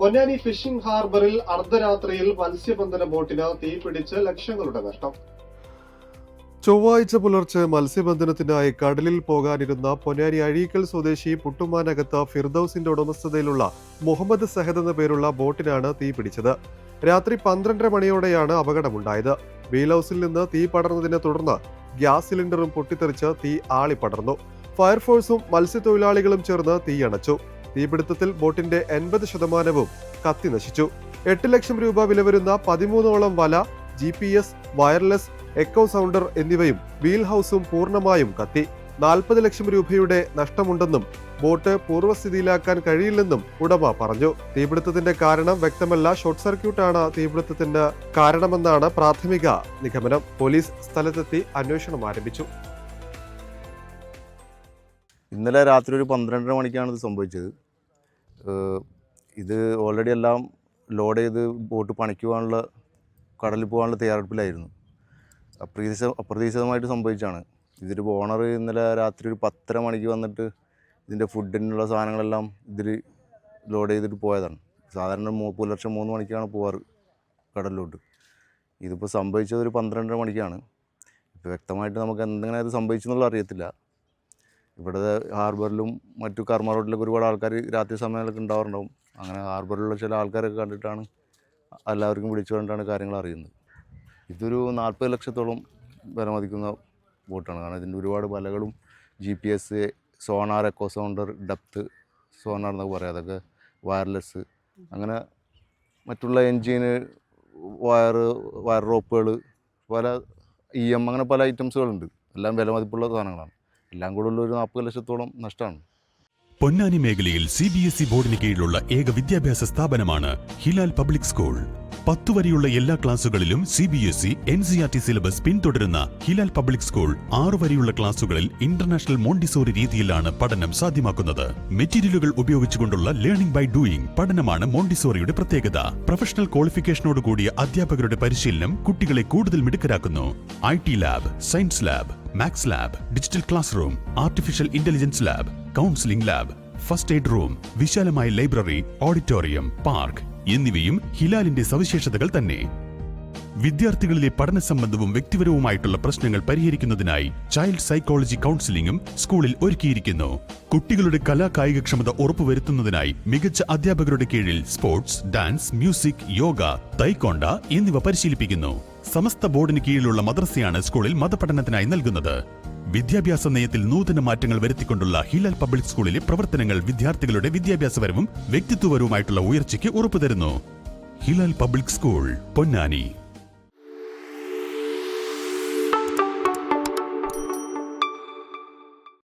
Ponnani phishing ഹാർബറിൽ അർദ്ധരാത്രിയിൽ മത്സ്യബന്ധന ബോട്ടിന് തീപിടിച്ച് ലക്ഷങ്ങളുടെ നഷ്ടം. ചൊവ്വാഴ്ച പുലർച്ചെ മത്സ്യബന്ധനത്തിനായി കടലിൽ പോകാനിരുന്ന പൊന്നാനി അഴീക്കൽ സ്വദേശി പുട്ടുമാനകത്ത് ഫിർദൌസിന്റെ ഉടമസ്ഥതയിലുള്ള മുഹമ്മദ് സഹദ് എന്ന പേരുള്ള ബോട്ടിനാണ് തീ പിടിച്ചത്. രാത്രി പന്ത്രണ്ടര മണിയോടെയാണ് അപകടമുണ്ടായത്. വീൽ ഹൗസിൽ നിന്ന് തീ പടർന്നതിനെ തുടർന്ന് ഗ്യാസ് സിലിണ്ടറും പൊട്ടിത്തെറിച്ച് തീ ആളിപ്പടർന്നു. ഫയർഫോഴ്സും മത്സ്യത്തൊഴിലാളികളും ചേർന്ന് തീയണച്ചു തീപിടുത്തത്തിൽ ബോട്ടിന്റെ എൺപത് ശതമാനവും കത്തി നശിച്ചു. എട്ട് ലക്ഷം രൂപ വില വരുന്ന പതിമൂന്നോളം വല G P S wireless echo sounder എന്നിവയും വീൽ ഹൗസും പൂർണമായും കത്തി. നാൽപ്പത് ലക്ഷം രൂപയുടെ നഷ്ടമുണ്ടെന്നും ബോട്ട് പൂർവസ്ഥിതിയിലാക്കാൻ കഴിയില്ലെന്നും ഉടമ പറഞ്ഞു. തീപിടുത്തത്തിന്റെ കാരണം വ്യക്തമല്ല. ഷോർട്ട് സർക്യൂട്ടാണ് തീപിടുത്തത്തിന് കാരണമെന്നാണ് പ്രാഥമിക നിഗമനം. പോലീസ് സ്ഥലത്തെത്തി അന്വേഷണം ആരംഭിച്ചു. ഇന്നലെ രാത്രി ഒരു പന്ത്രണ്ടര മണിക്കാണ് ഇത് സംഭവിച്ചത്. ഇത് ഓൾറെഡി എല്ലാം ലോഡ് ചെയ്ത് ബോട്ട് പണിക്ക് പോകാനുള്ള കടലിൽ പോകാനുള്ള തയ്യാറെടുപ്പിലായിരുന്നു. അപ്രതീക്ഷ അപ്രതീക്ഷിതമായിട്ട് സംഭവിച്ചാണ് ഇതൊരു ഓണർ ഇന്നലെ രാത്രി ഒരു പത്തര മണിക്ക് വന്നിട്ട് ഇതിന്റെ ഫുഡിനുള്ള സാധനങ്ങളെല്ലാം ഇതിൽ ലോഡ് ചെയ്തിട്ട് പോയതാണ്. സാധാരണ മൂ പുലർച്ചെ മൂന്ന് മണിക്കാണ് പോവാറ് കടലിലോട്ട്. ഇതിപ്പോൾ സംഭവിച്ചത് ഒരു പന്ത്രണ്ടര മണിക്കാണ്. ഇപ്പോൾ വ്യക്തമായിട്ട് നമുക്ക് എന്തെങ്കിലും അത് സംഭവിച്ചെന്നുള്ള അറിയത്തില്ല. ഇവിടെ ഹാർബറിലും മറ്റു കർമ്മ റോഡിലൊക്കെ ഒരുപാട് ആൾക്കാർ രാത്രി സമയങ്ങളിലൊക്കെ ഉണ്ടാവാറുണ്ടാവും. അങ്ങനെ ഹാർബറിലുള്ള ചില ആൾക്കാരൊക്കെ കണ്ടിട്ടാണ് എല്ലാവർക്കും വിളിച്ചു കൊണ്ടാണ് കാര്യങ്ങൾ അറിയുന്നത്. ഇതൊരു നാൽപ്പത് ലക്ഷത്തോളം വില മതിക്കുന്ന ബോട്ടാണ്. കാരണം ഇതിന്റെ ഒരുപാട് വലകളും G P S sonar echo sounder depth sonar എന്നൊക്കെ പറയാം. അതൊക്കെ വയർലെസ് അങ്ങനെ മറ്റുള്ള എൻജിന് വയർ വയർ റോപ്പുകൾ പല ഇ എം അങ്ങനെ പല ഐറ്റംസുകളുണ്ട്. എല്ലാം വില മതിപ്പുള്ള സാധനങ്ങളാണ്. എല്ലാം കൂടെ ഉള്ള ഒരു നാൽപ്പത് ലക്ഷത്തോളം നഷ്ടമാണ്. പൊന്നാനി മേഖലയിൽ സി ബി എസ് ഇ ബോർഡിന് കീഴിലുള്ള ഏക വിദ്യാഭ്യാസ സ്ഥാപനമാണ് ഹിലാൽ പബ്ലിക് സ്കൂൾ. പത്തു വരെയുള്ള എല്ലാ ക്ലാസുകളിലും C B S E N C R T syllabus പിന്തുടരുന്ന ഹിലാൽ പബ്ലിക് സ്കൂൾ ആറു വരെയുള്ള ക്ലാസുകളിൽ ഇന്റർനാഷണൽ മോണ്ടിസോറി രീതിയിലാണ് പഠനം സാധ്യമാക്കുന്നത്. മെറ്റീരിയലുകൾ ഉപയോഗിച്ചുകൊണ്ടുള്ള ലേണിംഗ് ബൈ ഡൂയിങ് പഠനമാണ് മോണ്ടിസോറിയുടെ പ്രത്യേകത. പ്രൊഫഷണൽ ക്വാളിഫിക്കേഷനോട് കൂടിയ അധ്യാപകരുടെ പരിശീലനം കുട്ടികളെ കൂടുതൽ മിടുക്കരാക്കുന്നു. I T lab science lab maths lab digital class room artificial intelligence lab counselling lab first aid room വിശാലമായ ലൈബ്രറി ഓഡിറ്റോറിയം പാർക്ക് എന്നിവയും ഹിലാലിന്റെ സവിശേഷതകൾ തന്നെ. വിദ്യാർത്ഥികളിലെ പഠന സംബന്ധവും വ്യക്തിപരവുമായിട്ടുള്ള പ്രശ്നങ്ങൾ പരിഹരിക്കുന്നതിനായി ചൈൽഡ് സൈക്കോളജി കൗൺസിലിംഗും സ്കൂളിൽ ഒരുക്കിയിരിക്കുന്നു. കുട്ടികളുടെ കലാ കായികക്ഷമത ഉറപ്പുവരുത്തുന്നതിനായി മികച്ച അധ്യാപകരുടെ കീഴിൽ sports dance music yoga taekwondo എന്നിവ പരിശീലിപ്പിക്കുന്നു. സമസ്ത ബോർഡിന് കീഴിലുള്ള മദ്രസയാണ് സ്കൂളിൽ മതപഠനത്തിനായി നൽകുന്നത്. വിദ്യാഭ്യാസ നയത്തിൽ നൂതന മാറ്റങ്ങൾ വരുത്തിക്കൊണ്ടുള്ള ഹിലാൽ പബ്ലിക് സ്കൂളിലെ പ്രവർത്തനങ്ങൾ വിദ്യാർത്ഥികളുടെ വിദ്യാഭ്യാസപരവും വ്യക്തിത്വപരവുമായിട്ടുള്ള ഉയർച്ചയ്ക്ക് ഉറപ്പുതരുന്നു. Hilal public school Ponnani.